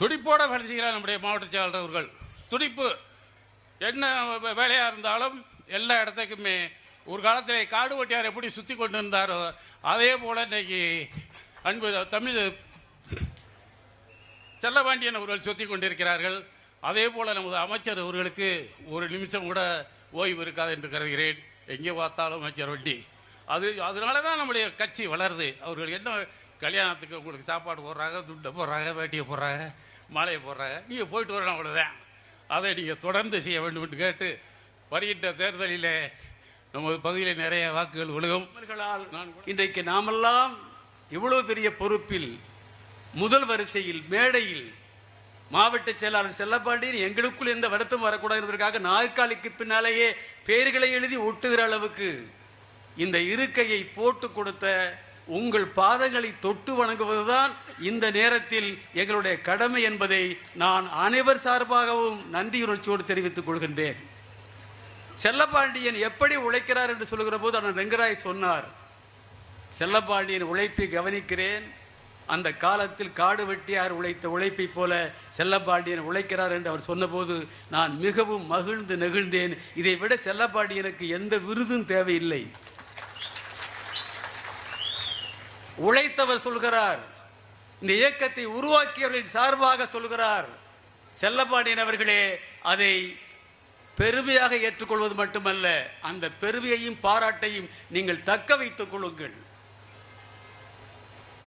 துடிப்போட வேலை செய்கிறார் நம்முடைய மாவட்ட செயலாளர் அவர்கள். துடிப்பு என்ன வே- வேலையா இருந்தாலும் எல்லா இடத்துக்குமே. ஒரு காலத்தில் காடு வட்டியார் எப்படி சுத்தி கொண்டு இருந்தாரோ அதே போல இன்னைக்கு அன்பு தமிழ் செல்லபாண்டியன் அவர்கள் சுத்தி கொண்டிருக்கிறார்கள். அதே போல நமது அமைச்சர் அவர்களுக்கு ஒரு நிமிஷம் கூட ஓய்வு இருக்காது என்று கருதுகிறேன். எங்கே பார்த்தாலும் அமைச்சர் வண்டி. அது அதனால தான் நம்முடைய கட்சி வளருது. அவர்கள் என்ன கல்யாணத்துக்கு உங்களுக்கு சாப்பாடு போடுறாங்க துண்டை போடுறாங்க வேட்டியை போடுறாங்க. மாலையை போடுறாங்க நீங்கள் போயிட்டு வரணும் அவ்வளோதான் அதை நீங்கள் தொடர்ந்து செய்ய வேண்டும் என்று கேட்டு வருகின்ற தேர்தலில் நமது பகுதியில் நிறைய வாக்குகள் விழுகும். இன்றைக்கு நாமெல்லாம் இவ்வளவு பெரிய பொறுப்பில் முதல் வரிசையில் மேடையில் மாவட்ட செயலாளர் செல்லப்பாண்டியன் எங்களுக்குள் எந்த வருத்தம் வரக்கூடாது என்பதற்காக நாற்காலிக்கு பின்னாலேயே பெயர்களை எழுதி ஒட்டுகிற அளவுக்கு இந்த இருக்கையை போட்டு கொடுத்த உங்கள் பாதங்களை தொட்டு வணங்குவதுதான் இந்த நேரத்தில் எங்களுடைய கடமை என்பதை நான் அனைவர் சார்பாகவும் நன்றியுணர்ச்சியோடு தெரிவித்துக் கொள்கின்றேன். செல்லப்பாண்டியன் எப்படி உழைக்கிறார் என்று சொல்கிற போது அண்ணன் ரெங்கராய் சொன்னார் செல்லப்பாண்டியன் உழைப்பை கவனிக்கிறேன். அந்த காலத்தில் காடு வெட்டியார் உழைத்த உழைப்பை போல செல்லப்பாண்டியன் உழைக்கிறார் என்று அவர் சொன்னபோது நான் மிகவும் மகிழ்ந்து நெகிழ்ந்தேன். இதை விட செல்லப்பாண்டியனுக்கு எந்த விருதும் தேவையில்லை. உழைத்தவர் சொல்கிறார். இந்த இயக்கத்தை உருவாக்கியவர்களின் சார்பாக சொல்கிறார். செல்லப்பாண்டியன் அவர்களே அதை பெருமையாக ஏற்றுக்கொள்வது மட்டுமல்ல அந்த பெருமையையும் பாராட்டையும் நீங்கள் தக்க வைத்துக் கொள்ளுங்கள்.